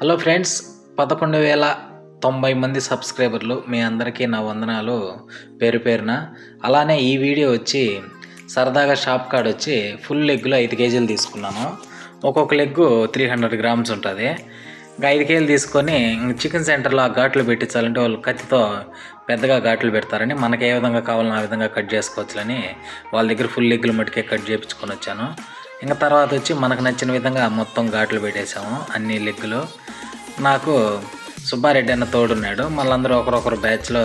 Hello friends పదకొండు వేల తొంభై మంది సబ్స్క్రైబర్లు మీ అందరికీ నా వందనాలు. పేరు పేరున. అలానే ఈ వీడియో వచ్చి సరదాగా షాప్ కార్డ్ వచ్చి ఫుల్ లెగ్లో ఐదు కేజీలు తీసుకున్నాను. ఒక్కొక్క లెగ్గు త్రీ హండ్రెడ్ గ్రామ్స్ ఉంటుంది. ఇంకా ఐదు కేజీలు తీసుకొని చికెన్ సెంటర్లో ఆ ఘాట్లు పెట్టించాలంటే వాళ్ళు కత్తితో పెద్దగా ఘాట్లు పెడతారని మనకు ఏ విధంగా కావాలని ఆ విధంగా కట్ చేసుకోవచ్చులని వాళ్ళ దగ్గర ఫుల్ లెగ్గులు మట్టుకే కట్ చేయించుకొని వచ్చాను. ఇంకా తర్వాత వచ్చి మనకు నచ్చిన విధంగా మొత్తం ఘాట్లు పెట్టేశాము అన్ని లెగ్గులు. నాకు సుబ్బారెడ్డి అన్న తోడున్నాడు. మళ్ళీ అందరూ ఒకరొకరు బ్యాచ్లో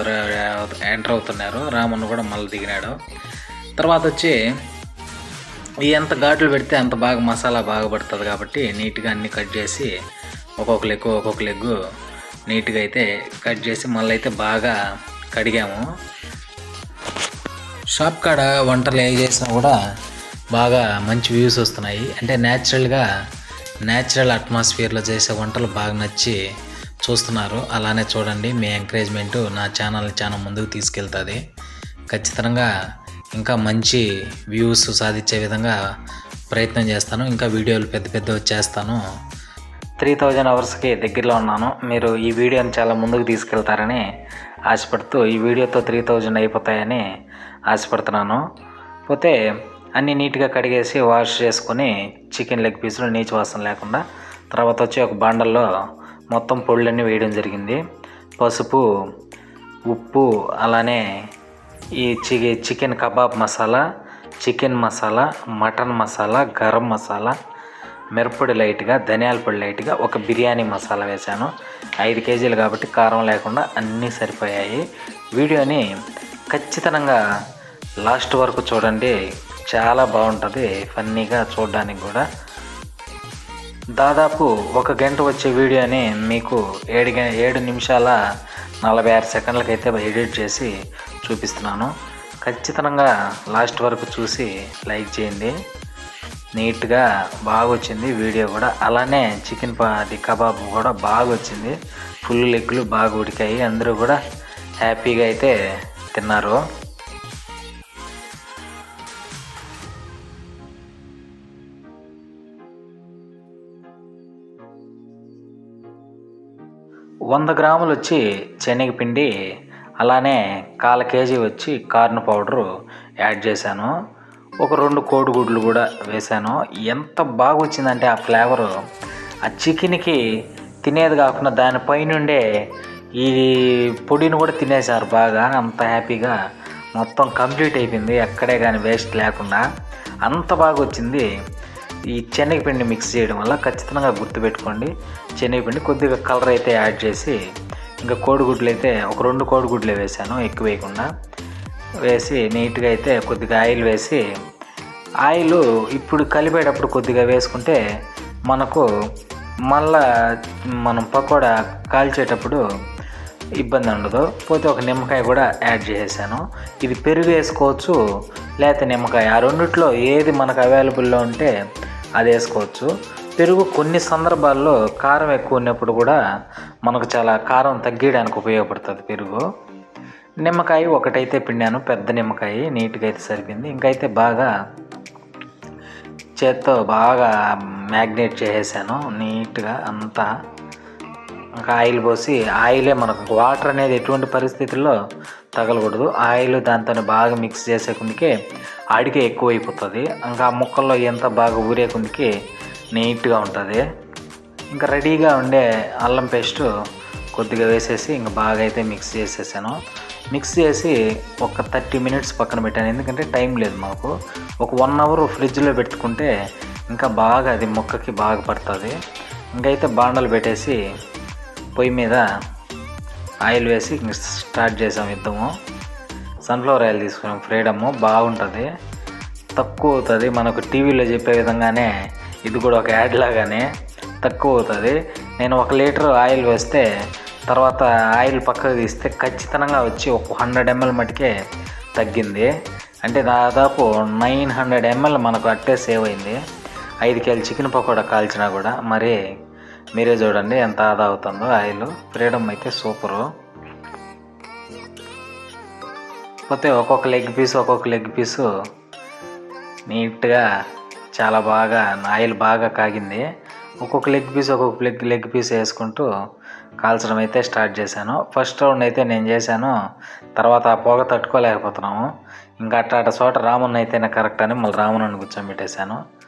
ఎంటర్ అవుతున్నారు. రామన్న కూడా మళ్ళీ దిగినాడు. తర్వాత వచ్చి ఈ ఎంత ఘాట్లు పెడితే అంత బాగా మసాలా బాగా పడుతుంది కాబట్టి నీట్గా అన్ని కట్ చేసి ఒక్కొక్క లెగ్గు ఒక్కొక్క లెగ్గు నీట్గా అయితే కట్ చేసి మళ్ళీ అయితే బాగా కడిగాము. షాప్ కాడ వంటలు ఏ చేసినా కూడా బాగా మంచి వ్యూస్ వస్తున్నాయి. అంటే న్యాచురల్గా న్యాచురల్ అట్మాస్ఫియర్లో చేసే వంటలు బాగా నచ్చి చూస్తున్నారు. అలానే చూడండి మీ ఎంకరేజ్మెంట్ నా ఛానల్ చాలా ముందుకు తీసుకెళ్తుంది. ఖచ్చితంగా ఇంకా మంచి వ్యూస్ సాధించే విధంగా ప్రయత్నం చేస్తాను. ఇంకా వీడియోలు పెద్ద పెద్ద చేస్తాను. త్రీ థౌజండ్ అవర్స్కి దగ్గరలో ఉన్నాను. మీరు ఈ వీడియోని చాలా ముందుకు తీసుకెళ్తారని ఆశపడుతూ ఈ వీడియోతో త్రీ థౌజండ్ అయిపోతాయని ఆశపడుతున్నాను. పోతే అన్నీ నీట్గా కడిగేసి వాష్ చేసుకొని చికెన్ లెగ్ పీసులు నీచు వాసన లేకుండా తర్వాత వచ్చి ఒక బాండల్లో మొత్తం పొళ్ళన్నీ వేయడం జరిగింది. పసుపు ఉప్పు అలానే ఈ చి chicken kebab masala chicken masala mutton masala garam masala మిరప్పొడి లైట్గా ధనియాల పొడి లైట్గా ఒక బిర్యానీ మసాలా వేశాను. ఐదు కేజీలు కాబట్టి కారం లేకుండా అన్నీ సరిపోయాయి. వీడియోని ఖచ్చితంగా లాస్ట్ వరకు చూడండి. చాలా బాగుంటుంది ఫన్నీగా చూడడానికి కూడా. దాదాపు ఒక గంట వచ్చే వీడియోని మీకు ఏడు గ- ఏడు నిమిషాల నలభై ఆరు సెకండ్లకైతే ఎడిట్ చేసి చూపిస్తున్నాను. ఖచ్చితంగా లాస్ట్ వరకు చూసి లైక్ చేయండి. నీట్గా బాగా వచ్చింది వీడియో కూడా. అలానే చికెన్ అది కబాబ్ కూడా బాగా వచ్చింది ఫుల్ లెగ్లు బాగా ఉడికాయి. అందరూ కూడా హ్యాపీగా అయితే తిన్నారు. వంద గ్రాములు వచ్చి శనగపిండి అలానే కాల కేజీ వచ్చి కార్న్ పౌడరు యాడ్ చేశాను. ఒక రెండు కోడిగుడ్లు కూడా వేశాను. ఎంత బాగా వచ్చిందంటే ఆ ఫ్లేవరు. ఆ చికెన్కి తినేది కాకుండా దానిపైనుండే ఈ పొడిని కూడా తినేశారు బాగా. అంత హ్యాపీగా మొత్తం కంప్లీట్ అయిపోయింది. ఎక్కడే కానీ వేస్ట్ లేకుండా. అంత బాగా వచ్చింది ఈ శనగపిండి మిక్స్ చేయడం వల్ల ఖచ్చితంగా గుర్తుపెట్టుకోండి. శనగపిండి కొద్దిగా కలర్ అయితే యాడ్ చేసి ఇంకా కోడిగుడ్లు అయితే ఒక రెండు కోడిగుడ్లే వేసాను ఎక్కువ వేయకుండా. వేసి నీట్గా అయితే కొద్దిగా ఆయిల్ వేసి ఆయిల్ ఇప్పుడు కలిపేటప్పుడు కొద్దిగా వేసుకుంటే మనకు మళ్ళా మనం పకోడా కాల్చేటప్పుడు ఇబ్బంది ఉండదు. పోతే ఒక నిమ్మకాయ కూడా యాడ్ చేసేసాను. ఇది పెరుగు వేసుకోవచ్చు లేకపోతే నిమ్మకాయ. ఆ రెండిట్లో ఏది మనకు అవైలబుల్లో ఉంటే అది వేసుకోవచ్చు పెరుగు కొన్ని సందర్భాల్లో కారం ఎక్కువ ఉన్నప్పుడు కూడా మనకు చాలా కారం తగ్గియడానికి ఉపయోగపడుతుంది పెరుగు. నిమ్మకాయ ఒకటైతే పిండాను పెద్ద నిమ్మకాయ నీట్గా అయితే సరిపోయింది. ఇంకైతే బాగా చేత్తో బాగా మ్యాగ్నేట్ చేసేసాను. నీట్గా అంతా ఇంకా ఆయిల్ పోసి ఆయిలే మనకు వాటర్ అనేది ఎటువంటి పరిస్థితుల్లో తగలకూడదు. ఆయిల్ దాంతో బాగా మిక్స్ చేసే కొందికి అడిగే ఎక్కువ అయిపోతుంది ఇంకా ఆ ముక్కల్లో ఎంత బాగా ఊరే కొందికి నీట్గా ఉంటుంది. ఇంకా రెడీగా ఉండే అల్లం పేస్ట్ కొద్దిగా వేసేసి ఇంకా బాగా అయితే మిక్స్ చేసేసాను. మిక్స్ చేసి ఒక థర్టీ మినిట్స్ పక్కన పెట్టాను. ఎందుకంటే టైం లేదు మాకు. ఒక వన్ అవర్ ఫ్రిడ్జ్లో పెట్టుకుంటే ఇంకా బాగా అది ముక్కకి బాగా పడుతుంది. ఇంకైతే బాండలు పెట్టేసి పొయ్యి మీద ఆయిల్ వేసి స్టార్ట్ చేసాం యుద్ధము. సన్ఫ్లవర్ ఆయిల్ తీసుకున్నాం. ఫ్రీడము బాగుంటుంది. తక్కువ అవుతుంది. మనకు టీవీలో చెప్పే విధంగానే ఇది కూడా ఒక యాడ్ లాగానే తక్కువ అవుతుంది. నేను ఒక లీటర్ ఆయిల్ వేస్తే తర్వాత ఆయిల్ పక్కకు తీస్తే ఖచ్చితంగా వచ్చి ఒక హండ్రెడ్ ఎంఎల్ మటుకే తగ్గింది. అంటే దాదాపు నైన్ హండ్రెడ్ ఎంఎల్ మనకు అట్టే సేవ్ అయింది. ఐదు కేజీ చికెన్ పకోడా కాల్చినా కూడా. మరి మీరే చూడండి ఎంత ఆదా అవుతుందో. ఆయిల్ ఫ్రీడమ్ అయితే సూపరు. పోతే ఒక్కొక్క లెగ్ పీస్ ఒక్కొక్క లెగ్ పీసు నీట్గా చాలా బాగా ఆయిల్ బాగా కాగింది. ఒక్కొక్క లెగ్ పీస్ ఒక్కొక్క లెగ్ లెగ్ పీస్ వేసుకుంటూ కాల్చడం అయితే స్టార్ట్ చేశాను. ఫస్ట్ రౌండ్ అయితే నేను చేశాను. తర్వాత ఆ పొగ తట్టుకోలేకపోతున్నాము. ఇంకా అట్ట అట్ట చోట రామున్ అయితేనే కరెక్ట్ అని మళ్ళీ రామునని కూర్చోబెట్టేశాను.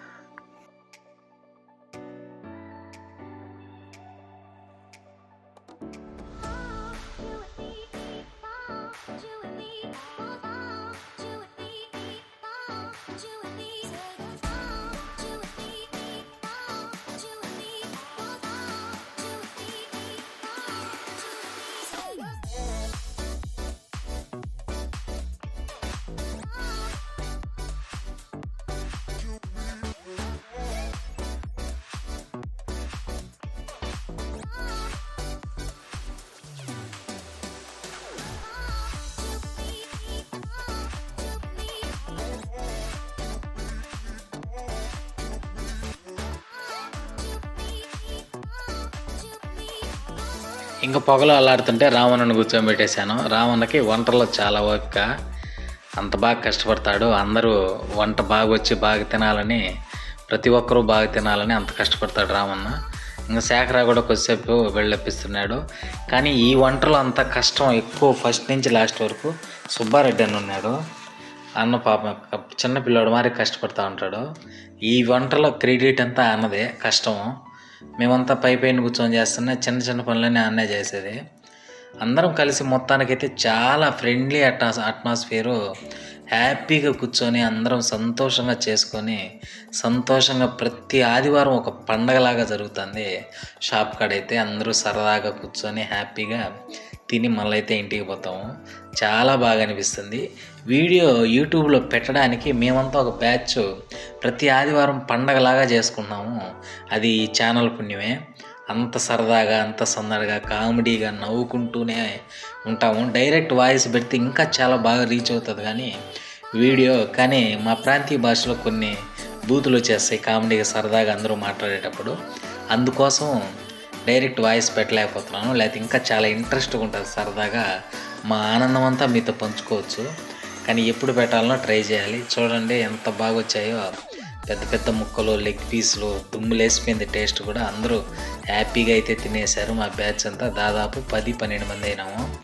ఇంకా పొగలు అల్లాడుతుంటే రావణ్ను కూర్చోబెట్టేశాను రావణ్కి వంటలో చాలా ఓపిక అంత బాగా కష్టపడతాడు. అందరూ వంట బాగా వచ్చి బాగా తినాలని ప్రతి ఒక్కరూ బాగా తినాలని అంత కష్టపడతాడు రామన్న ఇంకా శేఖర కూడా కొద్దిసేపు వెళ్ళొప్పిస్తున్నాడు. కానీ ఈ వంటలో అంత కష్టం ఎక్కువ ఫస్ట్ నుంచి లాస్ట్ వరకు సుబ్బారెడ్డి అని ఉన్నాడు. అన్న పాప చిన్న పిల్లోడు మరి కష్టపడతా ఉంటాడు. ఈ వంటలో క్రెడిట్ అంతా అన్నదే కష్టం. మేమంతా పై పైన కూర్చొని చేస్తున్నా చిన్న చిన్న పనులన్నీ అన్నే చేసేది. అందరం కలిసి మొత్తానికైతే చాలా ఫ్రెండ్లీ అట్మా అట్మాస్ఫియరు. హ్యాపీగా కూర్చొని అందరం సంతోషంగా చేసుకొని సంతోషంగా ప్రతి ఆదివారం ఒక పండగలాగా జరుగుతుంది. షాప్ కాడైతే అందరూ సరదాగా కూర్చొని హ్యాపీగా తిని మళ్ళీ అయితే ఇంటికి పోతాము చాలా బాగా అనిపిస్తుంది వీడియో యూట్యూబ్లో పెట్టడానికి మేమంతా ఒక బ్యాచ్ ప్రతి ఆదివారం పండగలాగా చేసుకున్నాము అది ఛానల్ పుణ్యమే. అంత సరదాగా అంత సందడిగా కామెడీగా నవ్వుకుంటూనే ఉంటాము. డైరెక్ట్ వాయిస్ పెడితే ఇంకా చాలా బాగా రీచ్ అవుతుంది కానీ వీడియో కానీ మా ప్రాంతీయ భాషలో కొన్ని బూతులు వచ్చేస్తాయి. కామెడీగా సరదాగా అందరూ మాట్లాడేటప్పుడు. అందుకోసం డైరెక్ట్ వాయిస్ పెట్టలేకపోతున్నాను లేకపోతే ఇంకా చాలా ఇంట్రెస్ట్గా ఉంటుంది సరదాగా. మా ఆనందం అంతా మీతో పంచుకోవచ్చు. కానీ ఎప్పుడు పెట్టాలనో ట్రై చేయాలి. చూడండి ఎంత బాగా వచ్చాయో. పెద్ద పెద్ద ముక్కలు లెగ్ పీసులు దుమ్ము లేసిపోయింది టేస్ట్ కూడా. అందరూ హ్యాపీగా అయితే తినేశారు మా బ్యాచ్ అంతా. దాదాపు పది పన్నెండు మంది అయినాము.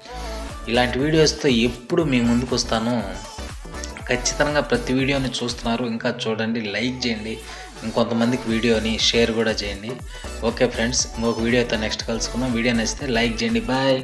ఇలాంటి వీడియోస్తో ఎప్పుడు మీ ముందుకు వస్తాను. ఖచ్చితంగా ప్రతి వీడియోని చూస్తున్నారు. ఇంకా చూడండి లైక్ చేయండి. ఇంకొంతమందికి వీడియోని షేర్ కూడా చేయండి. ఓకే ఫ్రెండ్స్ ఇంకొక వీడియోతో నెక్స్ట్ కలుసుకుందాం. వీడియో నచ్చితే లైక్ చేయండి. బాయ్.